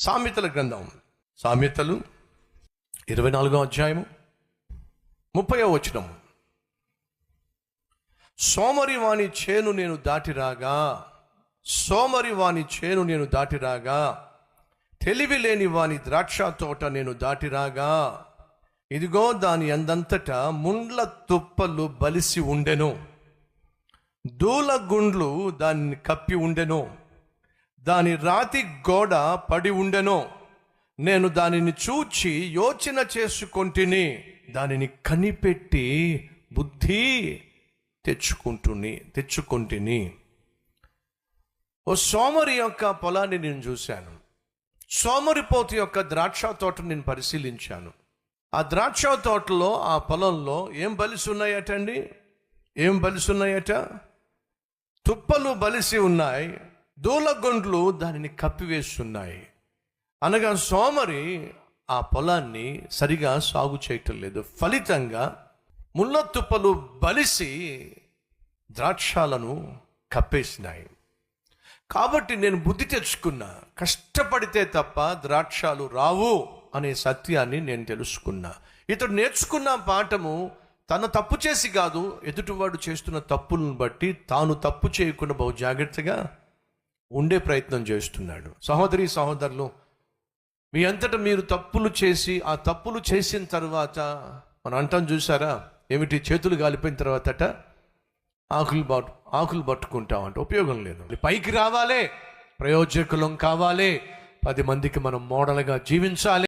సామెతల గ్రంథం. సామెతలు ఇరవై నాలుగో అధ్యాయము ముప్పై వచనం సోమరి వాణి చేను నేను దాటిరాగా సోమరి వాణి చేను నేను దాటిరాగా తెలివి లేని వాని ద్రాక్ష తోట నేను దాటిరాగా ఇదిగో దాని అందంతట ముండ్ల తుప్పలు బలిసి ఉండెను. దూల గుండ్లు దాన్ని కప్పి ఉండెను. దాని రాతి గోడ పడి ఉండెను. నేను దానిని చూచి యోచన చేసుకొంటిని. దానిని కనిపెట్టి బుద్ధి తెచ్చుకుంటుని తెచ్చుకుంటుని. ఓ సోమరి యొక్క పొలాన్ని నేను చూశాను. సోమరిపోతు యొక్క ద్రాక్ష తోట నేను పరిశీలించాను. ఆ ద్రాక్ష తోటలో ఆ పొలంలో ఏం బలిసి ఉన్నాయట అండి ఏం బలిసి ఉన్నాయట? తుప్పలు బలిసి ఉన్నాయి. దూలగొండ్లు దానిని కప్పివేస్తున్నాయి. అనగా సోమరి ఆ పొలాన్ని సరిగా సాగు చేయటం లేదు. ఫలితంగా ముళ్ళ తుప్పలు బలిసి ద్రాక్షాలను కప్పేసినాయి. కాబట్టి నేను బుద్ధి తెచ్చుకున్నా కష్టపడితే తప్ప ద్రాక్షాలు రావు అనే సత్యాన్ని నేను తెలుసుకున్నా. ఇతడు నేర్చుకున్న పాఠము తన తప్పు చేసి కాదు ఎదుటివాడు చేస్తున్న తప్పులను బట్టి తాను తప్పు చేయకుండా బహు జాగ్రత్తగా ఉండే ప్రయత్నం చేస్తున్నాడు. సహోదరి సహోదరులు మీ అంతటా మీరు తప్పులు చేసి ఆ తప్పులు చేసిన తర్వాత మనం అంటాం చూసారా ఏమిటి చేతులు గాలిపోయిన తర్వాతట ఆకులు పట్టు ఆకులు పట్టుకుంటాం అంటే ఉపయోగం లేదు. పైకి రావాలి ప్రయోజకులం కావాలి పది మందికి మనం మోడల్గా జీవించాలి.